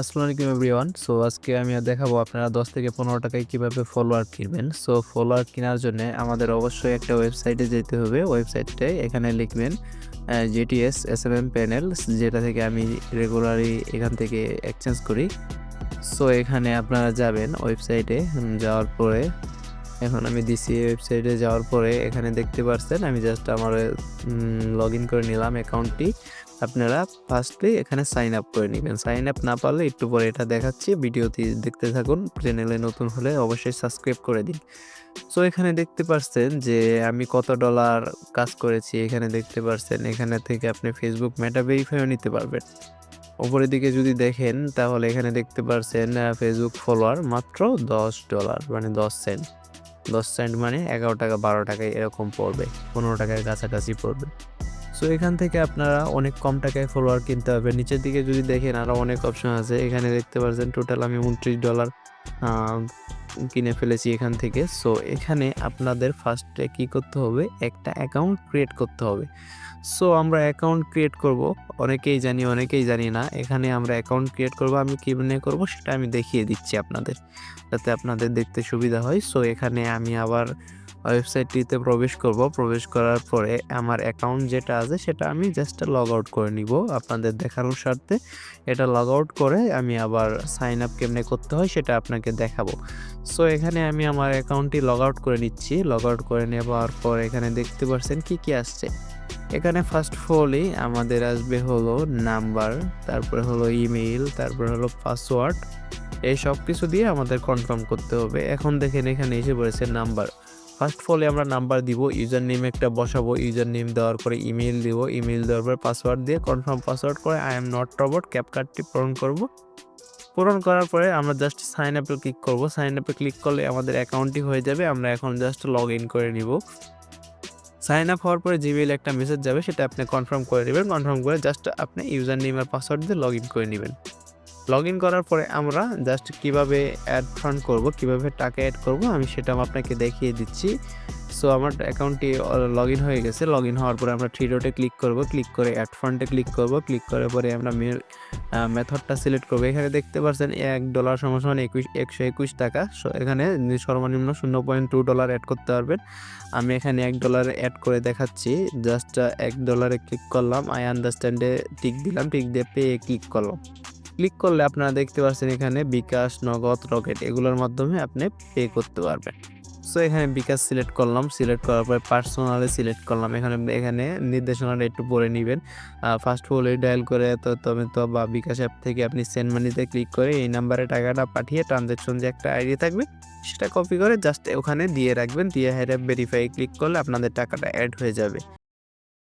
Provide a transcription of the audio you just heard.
আসসালামু আলাইকুম everyone so আজকে আমি দেখাবো আপনারা দশ থেকে পনেরো টাকায় কীভাবে ফলোয়ার কিনবেন। সো ফলোয়ার কেনার জন্য আমাদের অবশ্যই একটা ওয়েবসাইটে যেতে হবে। ওয়েবসাইটে এখানে লিখবেন GTS S M M panel যেটা থেকে আমি রেগুলারলি এখান থেকে এক্সচেঞ্জ করি। সো এখানে আপনারা যাবেন ওয়েবসাইটে যাওয়ার পরে, এখন আমি দিছি ওয়েবসাইটে যাওয়ার পরে এখানে দেখতে পাচ্ছেন আমি জাস্ট আমার লগ ইন করে নিলাম অ্যাকাউন্টটি আপনারা ফার্স্টলি এখানে সাইন আপ করে নেবেন। সাইন আপ না পারলে একটু পরে এটা দেখাচ্ছি। ভিডিওটি দেখতে থাকুন। চ্যানেলে নতুন হলে অবশ্যই সাবস্ক্রাইব করে দিন। সো এখানে দেখতে পাচ্ছেন যে আমি কত ডলার কাজ করেছি। এখানে দেখতে পাচ্ছেন এখানে থেকে আপনি ফেসবুক মেটা ভেরিফাইও নিতে পারবেন। ওপরের দিকে যদি দেখেন, তাহলে এখানে দেখতে পাচ্ছেন ফেসবুক ফলোয়ার মাত্র দশ ডলার মানে দশ সেন্ট দশ সেন্ট মানে এগারো টাকা, বারো টাকায় এরকম পড়বে। পনেরো টাকার কাছাকাছি পড়বে। সো এখান থেকে আপনারা অনেক কম টাকায় ফলোয়ার কিনতে হবে। নিচের দিকে যদি দেখেন আরও অনেক অপশন আছে। এখানে দেখতে পাচ্ছেন টোটাল আমি উনত্রিশ ডলার কিনে ফেলেছি এখান থেকে। সো এখানে আপনাদের ফার্স্টে কি করতে হবে? একটা অ্যাকাউন্ট ক্রিয়েট করতে হবে। সো আমরা অ্যাকাউন্ট ক্রিয়েট করব। অনেকেই জানি অনেকেই জানি না। এখানে আমরা অ্যাকাউন্ট ক্রিয়েট করব। আমি কীভাবে করব? সেটা আমি দেখিয়ে দিচ্ছি আপনাদের, যাতে আপনাদের দেখতে সুবিধা হয়। সো এখানে আমি আবার ওয়েবসাইটটিতে প্রবেশ করব। প্রবেশ করার পরে আমার অ্যাকাউন্ট যেটা আছে, সেটা আমি জাস্ট লগ আউট করে নিব আপনাদের দেখানোর স্বার্থে। এটা লগ আউট করে আমি আবার সাইন আপ কেমনে করতে হয়, সেটা আপনাকে দেখাবো। সো এখানে আমি আমার অ্যাকাউন্টটি লগ আউট করে নিচ্ছি। লগ আউট করে নেওয়ার পর এখানে দেখতে পাচ্ছেন কি কি আসছে। এখানে ফার্স্ট অফ অলই আমাদের আসবে হলো নাম্বার তারপরে হলো ইমেইল তারপরে হলো পাসওয়ার্ড এই সব কিছু দিয়ে আমাদের কনফার্ম করতে হবে। এখন দেখেন এখানে এসে পড়েছে নাম্বার ফার্স্ট ফলে আমরা নাম্বার দিব ইউজার নেম একটা বসাবো ইউজার নেম দেওয়ার পরে ইমেল দিব ইমেল দেওয়ার পরে পাসওয়ার্ড দিয়ে কনফার্ম পাসওয়ার্ড করে আই এম নট রবট ক্যাপকার্ডটি পূরণ করব। পূরণ করার পরে আমরা জাস্ট সাইন আপে ক্লিক করব। সাইন আপে ক্লিক করলে আমাদের অ্যাকাউন্টটি হয়ে যাবে, আমরা এখন জাস্ট লগ ইন করে নিব। সাইন আপ হওয়ার পরে জিমেইল একটা মেসেজ যাবে, সেটা আপনি কনফার্ম করে নেবেন। কনফার্ম করে জাস্ট আপনি ইউজার নেম আর পাসওয়ার্ড দিয়ে লগ ইন করে নেবেন। লগ ইন করার পরে আমরা জাস্ট কীভাবে অ্যাড ফান্ড করব, কীভাবে টাকা অ্যাড করব, আমি সেটা আপনাকে দেখিয়ে দিচ্ছি। সো আমার অ্যাকাউন্টটি লগ ইন হয়ে গেছে। লগ ইন হওয়ার পরে আমরা থ্রি ডটে ক্লিক করব ক্লিক করে অ্যাড ফান্ডে ক্লিক করব ক্লিক করার পরে আমরা মেথডটা সিলেক্ট করব। এখানে দেখতে পাচ্ছেন এক ডলার সমান একুশ, একশো একুশ টাকা। সো এখানে সর্বনিম্ন শূন্য পয়েন্ট টু ডলার অ্যাড করতে পারবেন। আমি এখানে এক ডলার অ্যাড করে দেখাচ্ছি। জাস্ট এক ডলারে ক্লিক করলাম। আই আন্ডারস্ট্যান্ডে টিক দিলাম। টিক দিয়ে পেয়ে ক্লিক করলাম। ক্লিক করলে আপনারা দেখতে পাচ্ছেন এখানে বিকাশ, নগদ, রকেট এগুলোর মাধ্যমে আপনি পে করতে পারবেন। সো এখানে বিকাশ সিলেক্ট করলাম সিলেক্ট করার পরে পার্সোনালে সিলেক্ট করলাম। এখানে এখানে নির্দেশনাটা একটু পড়ে নেবেন। ফার্স্ট ফলে ডায়াল করে তো তবে তো বা বিকাশ অ্যাপ থেকে আপনি সেন্ড মানিতে ক্লিক করে এই নাম্বারে টাকাটা পাঠিয়ে ট্রানজ্যাকশন যে একটা আইডি থাকবে, সেটা কপি করে জাস্ট ওখানে দিয়ে রাখবেন। দিয়ে হেরে ভেরিফাই ক্লিক করলে আপনাদের টাকাটা অ্যাড হয়ে যাবে।